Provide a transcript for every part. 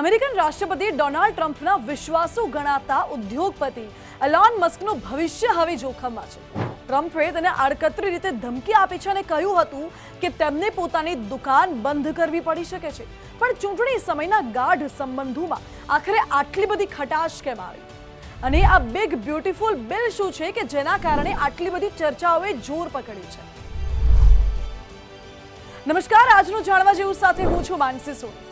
American રાષ્ટ્રપતિ Donald ટ્રમ્પના વિશ્વાસુ ગણાતા ઉદ્યોગપતિ એલોન મસ્કનું ભવિષ્ય હવે જોખમમાં છે. ટ્રમ્પે તેને આડકતરી રીતે ધમકી આપી છે અને કહ્યું હતું કે તેમને પોતાની દુકાન બંધ કરવી પડી શકે છે. પણ ચૂંટણી સમયના ગાઢ સંબંધોમાં આખરે આટલી બધી ખટાશ કેમ આવી? અને આ બિગ બ્યુટીફુલ બિલ શું છે કે જેના કારણે આટલી બધી ચર્ચાઓએ જોર પકડી છે? નમસ્કાર, આજનું જાણવા જેવું સાથે હું છું માનસી સોની.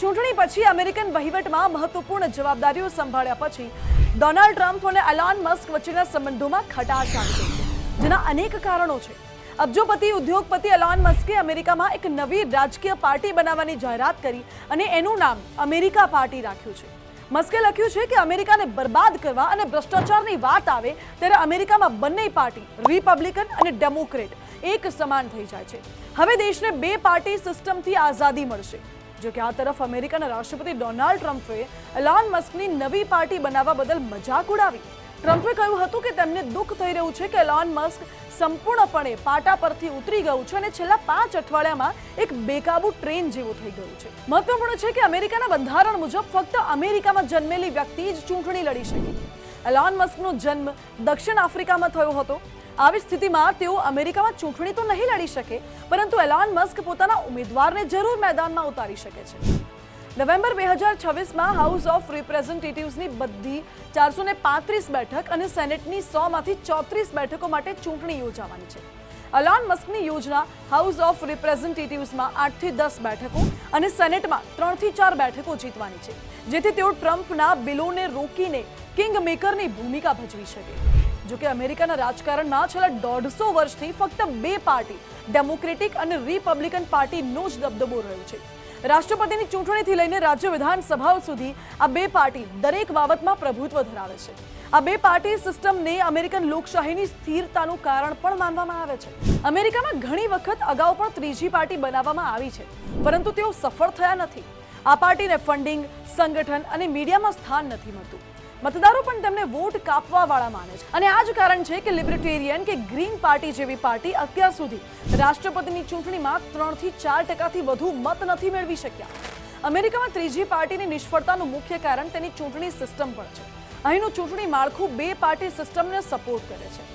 ચૂંટણી પછી અમેરિકન વહીવટમાં મહત્વપૂર્ણ જવાબદારીઓ સંભાળ્યા પછી ડોનાલ્ડ ટ્રમ્પ અને એલોન મસ્ક વચ્ચેના સંબંધોમાં ખટાશ આવી છે, જેના અનેક કારણો છે. અબજોપતિ, ઉદ્યોગપતિ એલોન મસ્કે અમેરિકામાં એક નવી રાજકીય પાર્ટી બનાવવાની જાહેરાત કરી અને એનું નામ અમેરિકા પાર્ટી રાખ્યું છે. મસ્કે લખ્યું છે કે અમેરિકાને બરબાદ કરવા અને ભ્રષ્ટાચારની વાત આવે ત્યારે અમેરિકામાં બંને પાર્ટી, રિપબ્લિકન અને ડેમોક્રેટ, એક સમાન થઈ જાય છે. હવે દેશને બે પાર્ટી સિસ્ટમથી આઝાદી મળશે. જો કે આ તરફ અમેરિકાના રાષ્ટ્રપતિ ડોનાલ્ડ ટ્રમ્પે એલાન મસ્કની નવી પાર્ટી બનાવવા બદલ મજાક ઉડાવી. ટ્રમ્પે કહ્યું હતું કે તેમને દુઃખ થઈ રહ્યું છે કે એલોન મસ્ક સંપૂર્ણપણે પાટા પરથી ઉતરી ગયું છે અને છેલ્લા પાંચ અઠવાડિયામાં એક બેકાબુ ટ્રેન જેવું થઈ ગયું છે. મહત્વપૂર્ણ છે કે અમેરિકાના બંધારણ મુજબ ફક્ત અમેરિકામાં જન્મેલી વ્યક્તિ જ ચૂંટણી લડી શકે. એલોન મસ્કનો જન્મ દક્ષિણ આફ્રિકામાં થયો હતો. આવી સ્થિતિમાં તેઓ અમેરિકામાં ચૂંટણી તો નહીં લડી શકે, પરંતુ એલોન મસ્ક પોતાના ઉમેદવારને જરૂર મેદાનમાં ઉતારી શકે છે. નવેમ્બર બે હજાર છવ્વીસમાં હાઉસ ઓફ રિપ્રેઝેન્ટેટિવ્સની બધી ચારસો ને પાંત્રીસ બેઠક અને સેનેટની સોમાંથી ચોત્રીસ બેઠકો માટે ચૂંટણી યોજાવાની છે. અલોન મસ્કની યોજના હાઉસ ઓફ રિપ્રેઝેન્ટેટિવ્સમાં આઠથી દસ બેઠકો અને સેનેટમાં ત્રણથી ચાર બેઠકો જીતવાની છે, જેથી તેઓ ટ્રમ્પના બિલોને રોકીને કિંગ મેકરની ભૂમિકા ભજવી શકે. જો કે અમેરિકાના રાજકારણમાં છેલ્લા દોઢસો વર્ષથી ફક્ત બે પાર્ટી ડેમોક્રેટિક અને રિપબ્લિકન પાર્ટીનો જ દબદબો રહ્યો છે. રાષ્ટ્રપતિની ચૂંટણીથી લઈને રાજ્ય વિધાનસભાઓ સુધી આ બે પાર્ટી દરેક બાબતમાં પ્રભુત્વ ધરાવે છે. આ બે પાર્ટી સિસ્ટમને અમેરિકન લોકશાહીની સ્થિરતાનું કારણ પણ માનવામાં આવે છે. અમેરિકામાં ઘણી વખત અગાઉ પણ ત્રીજી પાર્ટી બનાવવામાં આવી છે, પરંતુ તેઓ સફળ થયા નથી. આ પાર્ટીને ફંડિંગ, સંગઠન અને મીડિયામાં સ્થાન નથી મળતું. મતદારો પણ તેમને વોટ કાપવા વાળા માને છે. અને આ જ કારણ છે કે લિબર્ટેરિયન કે ગ્રીન પાર્ટી જેવી પાર્ટી અત્યાર સુધી રાષ્ટ્રપતિની ચૂંટણીમાં ત્રણથી ચાર ટકાથી વધુ મત નથી મેળવી શક્યા. અમેરિકામાં ત્રીજી પાર્ટીની નિષ્ફળતાનું મુખ્ય કારણ તેની ચૂંટણી સિસ્ટમ પણ છે. અહીંનું ચૂંટણી માળખું બે પાર્ટી સિસ્ટમને સપોર્ટ કરે છે.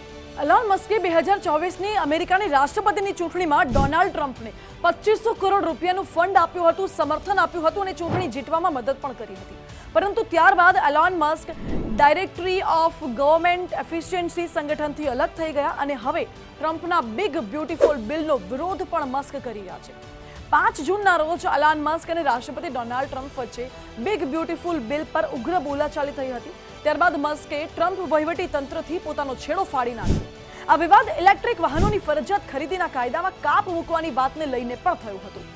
અલોન મસ્કે બે હજાર ચોવીસની અમેરિકાની રાષ્ટ્રપતિની ચૂંટણીમાં ડોનાલ્ડ ટ્રમ્પને પચીસો કરોડ રૂપિયાનું ફંડ આપ્યું હતું, સમર્થન આપ્યું હતું અને ચૂંટણી જીતવામાં મદદ પણ કરી હતી. પરંતુ ત્યારબાદ Elon Musk directory of government efficiency સંગઠનથી અલગ થઈ ગયા અને હવે ટ્રમ્પના બિગ બ્યુટીફુલ બિલનો વિરોધ પણ મસ્ક કરી રહ્યા છે. પાંચ જૂનના રોજ અલાન મસ્ક અને રાષ્ટ્રપતિ ડોનાલ્ડ ટ્રમ્પ વચ્ચે બિગ બ્યુટીફુલ બિલ પર ઉગ્ર બોલાચાલી થઈ હતી. ત્યારબાદ મસ્કે ટ્રમ્પ વહીવટી તંત્રથી પોતાનો છેડો ફાડી નાખ્યો. આ વિવાદ ઇલેક્ટ્રિક વાહનોની ફરજિયાત ખરીદીના કાયદામાં કાપ મૂકવાની વાતને લઈને પણ થયું હતું.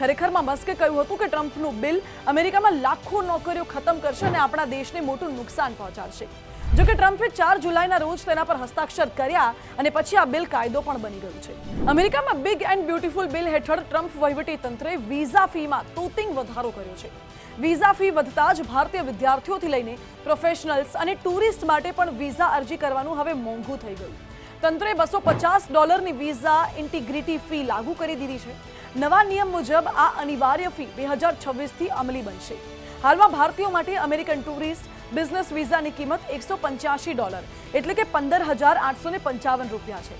ખરેખરમાં મસ્કે કહ્યું હતું કે ટ્રમ્પનું બિલ અમેરિકામાં લાખો નોકરીઓ ખતમ કરશે અને આપણા દેશને મોટું નુકસાન પહોંચાડશે. જો કે ટ્રમ્પે ચાર જુલાઈના રોજ તેના પર હસ્તાક્ષર કર્યા અને પછી આ બિલ કાયદો પણ બની ગયું છે. અમેરિકામાં બિગ એન્ડ બ્યુટીફુલ બિલ હેઠળ ટ્રમ્પ વહીવટી તંત્રે વિઝા ફીમાં તોતિંગ વધારો કર્યો છે. વિઝા ફી વધતા જ ભારતીય વિદ્યાર્થીઓથી લઈને પ્રોફેશનલ્સ અને ટુરિસ્ટ માટે પણ વિઝા અરજી કરવાનું હવે મોંઘું થઈ ગયું. તંત્રે બસો પચાસ ડોલરની વિઝા ઇન્ટિગ્રિટી ફી લાગુ કરી દીધી છે. નવા નિયમ મુજબ આ અનિવાર્ય ફી બે હજાર છવ્વીસથી અમલી બનશે. હાલમાં ભારતીયો માટે અમેરિકન ટુરિસ્ટ બિઝનેસ વિઝાની કિંમત એકસો પંચ્યાસી ડોલર, એટલે કે પંદર હજાર આઠસો ને પંચાવન રૂપિયા છે.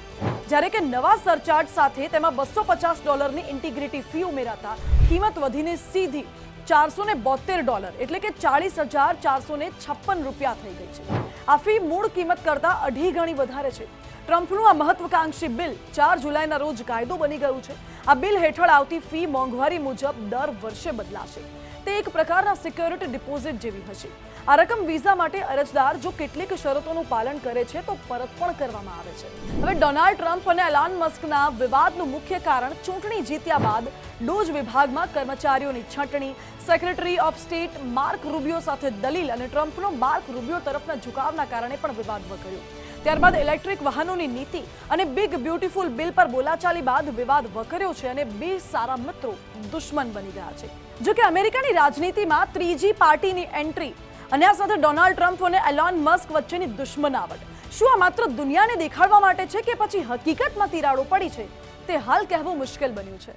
જ્યારે કે નવા સરચાર્જ સાથે તેમાં બસો પચાસ ડોલરની ઇન્ટિગ્રિટી ફી ઉમેરાતા કિંમત વધીને સીધી ચારસો ને બોતેર ડોલર, એટલે કે ચાળીસ હજાર ચારસો ને છપ્પન રૂપિયા થઈ ગઈ છે. આ ફી મૂળ કિંમત કરતાં અઢી ગણી વધારે છે. ટ્રમ્પનું આ મહત્વકાંક્ષી બિલ ચાર જુલાઈના રોજ કાયદો બની ગયું છે. આ બિલ હેઠળ આવતી ફી મોંઘવારી મુજબ દર વર્ષે બદલાશે. તે એક પ્રકારના સિક્યોરિટી ડિપોઝિટ જેવી હશે. આ રકમ વિઝા માટે અરજદાર જો કેટલીક શરતોનું પાલન કરે છે, તો પરત પણ કરવામાં આવે છે. હવે ડોનાલ્ડ ટ્રમ્પ અને એલાન મસ્કના વિવાદનું મુખ્ય કારણ ચૂંટણી જીત્યા બાદ ડોજ વિભાગમાં કર્મચારીઓની છટણી, secretary of state Mark Rubio સાથે દલીલ અને ટ્રમ્પનો માર્ક રૂબિયો તરફના ઝુકાવના કારણે પણ વિવાદ વકર્યો. ત્યારબાદ ઇલેક્ટ્રિક વાહનોની નીતિ અને બિગ બ્યુટીફુલ બિલ પર બોલાચાલી બાદ વિવાદ વકર્યો છે અને બે સારા મિત્રો દુશ્મન બની ગયા છે. જો કે અમેરિકાની રાજનીતિમાં ત્રીજી પાર્ટીની એન્ટ્રી અને આ સાથે ડોનાલ્ડ ટ્રમ્પ અને એલોન મસ્ક વચ્ચેની દુશ્મનાવટ. શું આ માત્ર દુનિયાને દેખાડવા માટે છે કે પછી હકીકતમાં તિરાડો પડી છે? તે હાલ કહેવું મુશ્કેલ બન્યું છે.